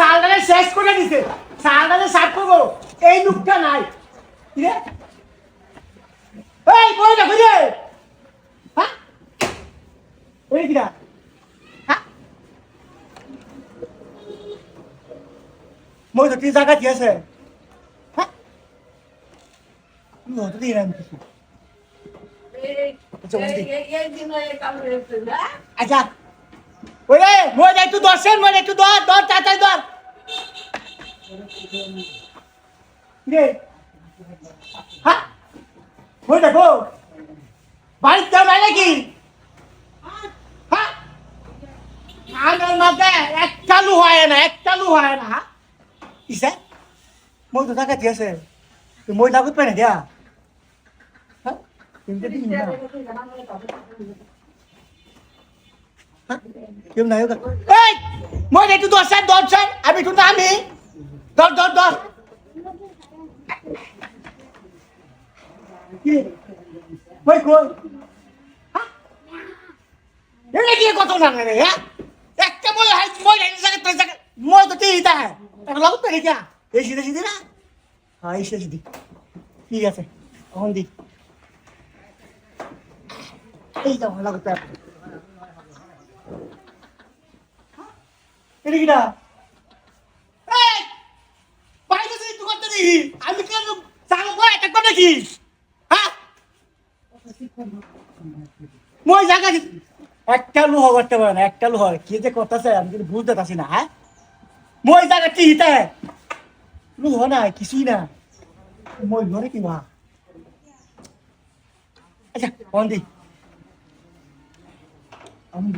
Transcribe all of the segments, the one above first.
সালটারে শেষ করে দিছে সালটারে সাফ করব এই লুকটা নাই রে এই বই দেখো যে হ্যাঁ এই কিরা হ্যাঁ মই তো জায়গা দিয়েছে হ্যাঁ মই তো দিলাম কিছু আচ্ছা ওরে মই একটু দর্শন মই একটু দর দর তাড়াতাড়ি দর রে হ্যাঁ মই দেখো বাড়িতে যাও নাই নাকি হ্যাঁ আমার এক চালু হয় না, এক চালু হয় না ইসে মই তো টাকা দিয়েছে। মই লাগুত পাই না দিয়া। কেউ নাই ওটা এই মই একটু দর্শন দর্শন আমি একটু নামি দর দর দর কি মই কই এটা কি কত না রে হ্যাঁ একটা বলে হাই মই এই জায়গা তুই জায়গা মই তো তুই এটা হ্যাঁ এটা লাগত না क्या এই সিধে সিধে না হ্যাঁ এই সিধে সিধে ঠিক আছে এখন দি এই তো লাগত এটা কিটা বাইরে তুই তুই করতে দিই আমি কেন সাগর বয় করে কি হ্যাঁ? মই জায়গা একটা লোহ করতে পারে না একটা লোহ। কি যে করতেছে আমি কিন্তু বুঝতে পারছি না হ্যাঁ? মই জায়গা কি হিতা? লোহ না কিছুই না মই ঘরে কি আচ্ছা আমি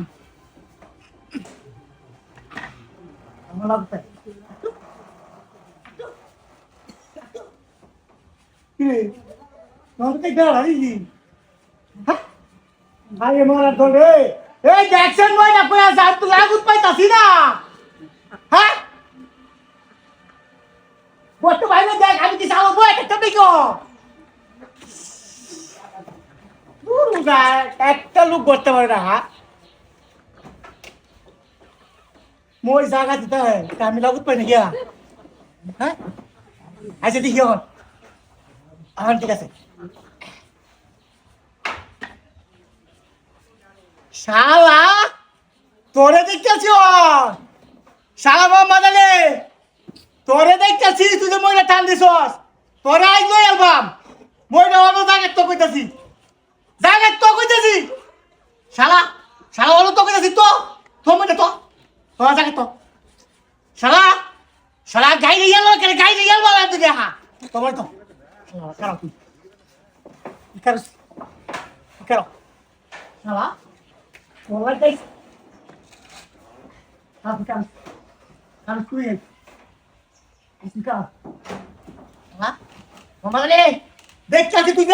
হ্যাঁ মারা ধরে এই দেখছেন মই না কই আছে তো লাগুত পাইতাছি না হ্যাঁ বট বাইরে দেখ আমি কি চাও বই একটা পুরুটা একটা লোক করতে পারে না হ্যাঁ? মই জায়গা দিতে তা আমি লাগুত পাই না গিয়া হ্যাঁ দেখি এখন এখন ঠিক আছে। শালা, তোরে দেখতেছি শালা মোহাম্মদ আলী তোরে দেখতেছি, তুই যে মইরা টান দিছস। তোরে আইজ লই অ্যালবাম মইরা অন্য জায়গায় তো কইতাছি। জায়গায় তো কইতাছি। শালা শালা অন্য তো কইতাছি তো। তো মইরা তো। তোরা জায়গায় তো শালা শালা গাইরে গেল কেন গাইরে গেল বাবা তুই হা? তোমার তো কারও তুই? কারও? কারও শালা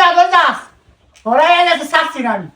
আগে যাস। তোরা তো সাক্ষী না আমি।